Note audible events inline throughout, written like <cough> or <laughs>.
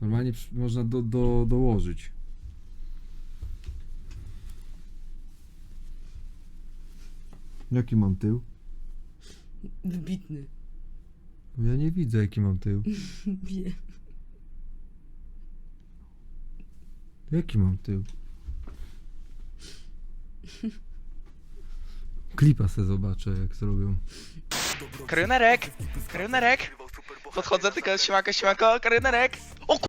Normalnie można do, do, dołożyć. Jaki mam tył? Wybitny. Ja nie widzę jaki mam tył. <laughs> Wiem. Jaki mam tył? Klipa se zobaczę jak zrobią. Krynerek! Krynerek! Podchodzę tylko, siemanko, siemanko, krynerek! O ku...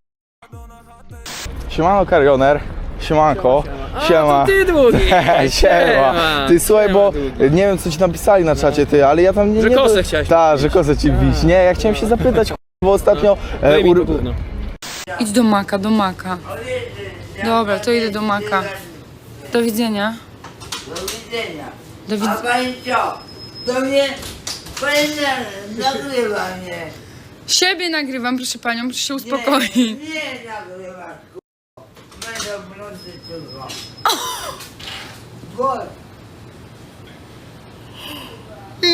Siemano Karioner, siemanko, siema. ty długi! <laughs> siema. Ty słuchaj, bo nie wiem co ci napisali na czacie ty, ale ja tam nie... Że nie kosę chciałeś Tak, że kosę ci wbić. Nie, ja chciałem się zapytać, <laughs> bo ostatnio... E, ur... Idź do Maka, do Maka. Dobra, to idę do Maka. Do widzenia. Do widzenia. Do A widzenia. pani co? Do mnie? Pani na- nagrywa mnie. Siebie nagrywam, proszę panią, proszę się Nie, uspokoić. nie nagrywa, k***a. Będą brązy tylko. Bo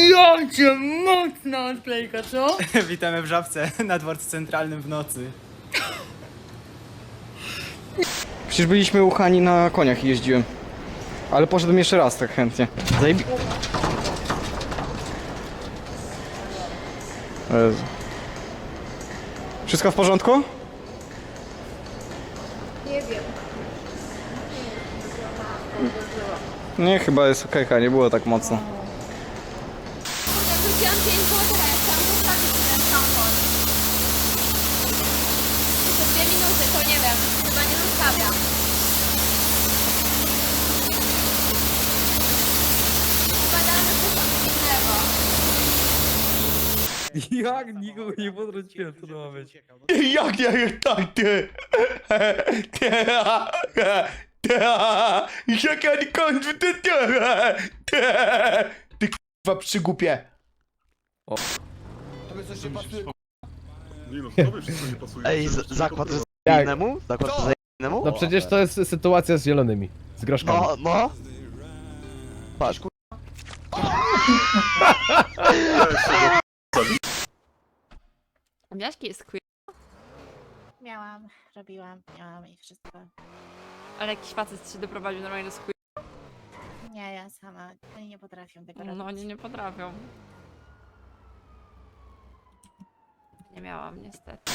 Ja cię mocno odklejka, co? <laughs> Witamy w Żabce na dworcu centralnym w nocy. Przecież byliśmy uchani na koniach i jeździłem. Ale poszedłem jeszcze raz tak chętnie. Zajebi... Jezu. Wszystko w porządku? Nie wiem. Nie, chyba jest okej, nie było tak mocno. Wróciłam 5 zł, ja chciałam zostawić ten samochód. Jeszcze dwie minuty, to nie wiem, chyba nie zostawiam. Chyba damy coś innego. Jak nikogo nie potrąciłem, to ma być. Jak nie, tak ty? <laughs> Ty, ty, jak ja nikogo ty, ty, ty, ty k***wa przygupie. Tobie coś nie pasuje? Nie no, tobie wszystko nie pasuje. Ej, Tobie z- zakład z innemu? Zakład innemu? No przecież to jest sytuacja z zielonymi, z groszkami. No, no. Patrz, kur... <laughs> Miałeś jest queer, Miałam, robiłam, miałam i wszystko. ale jakiś facet się doprowadził normalnie do queer. Nie, ja sama. Oni nie potrafią tego robić. No oni nie potrafią. Nie miałam niestety.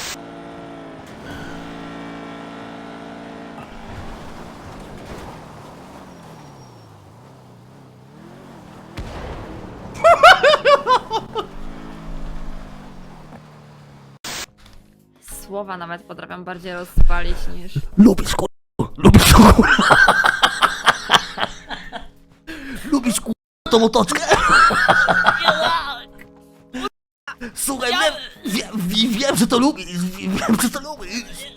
Słowa nawet potrafią bardziej rozpalić niż... Lubisz kur... Lubisz kur... Lubisz kur... tą otoczkę? Słuchaj, wiem, wiem, wiem, że to lubisz, wiem, wiem, że to lubisz.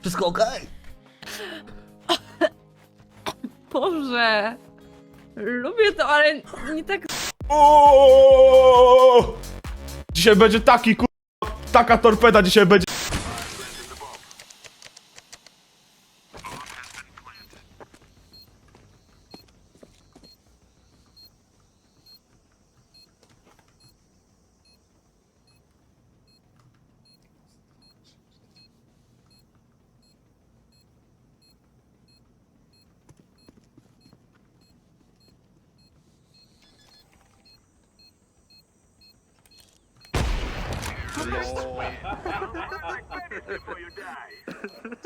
Wszystko okej? Boże! Lubię to, ale nie tak O! Dzisiaj będzie taki kur... Taka torpeda dzisiaj będzie.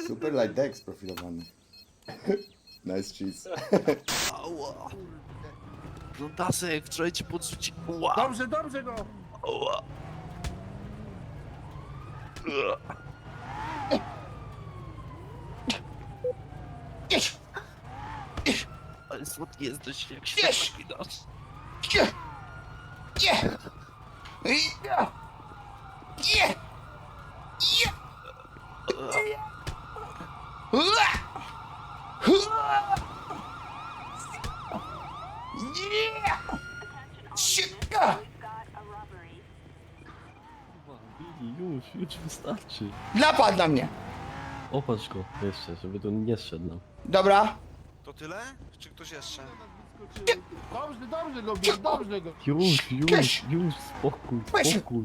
Super light deck sprofilowany. <laughs> nice cheese. Blondasek, wczoraj ci podrzuci... Ła, Dobrze, dobrze go! ła. Ale słodki jesteś jak świeczki nasz. Już, już wystarczy. Napad na mnie. Opatrz go jeszcze, żeby tu nie zszedł nam. Dobra. To tyle? Czy ktoś jeszcze? Dobrze, dobrze go bierz, dobrze go. Już, już, już, spokój, spokój.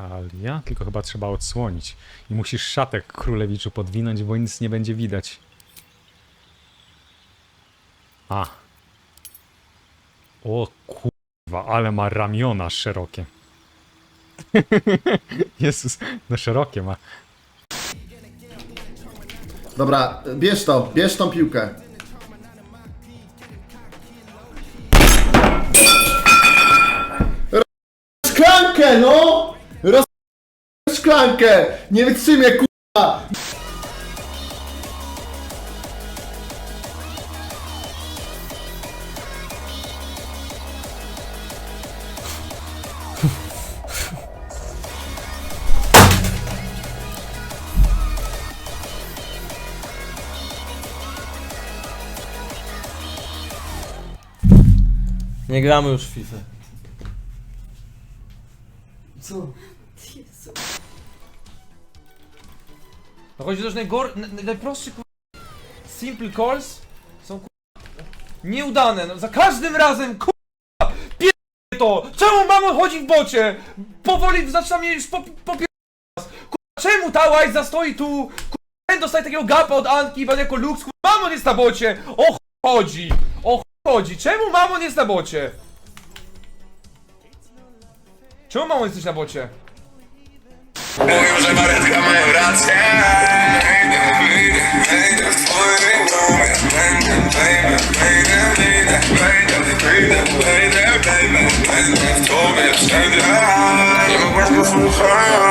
Gentalia? Tylko chyba trzeba odsłonić. I musisz szatek królewiczu podwinąć, bo nic nie będzie widać. A. O kurwa, ale ma ramiona szerokie. <laughs> Jezus, no szerokie ma. Dobra, bierz to, bierz tą piłkę. Szklankę, no! Szklankę! Nie wytrzymie, kurwa! Nie gramy już w FIFA. No chodzi też najgor... na- najprostszy kur... Simple calls są kur... Nieudane, no za każdym razem kur... Pier... to! Czemu mamo chodzi w bocie? Powoli zaczyna mnie już po... po... Czemu ta łajza stoi tu? Kur... Ten dostaje takiego gapa od Anki, pan jako Lux, kur... Mamon jest na bocie! O chuj chodzi! O chodzi! Czemu mamon jest na bocie? Czemu mamon jesteś na bocie? Nie mogłem go słuchać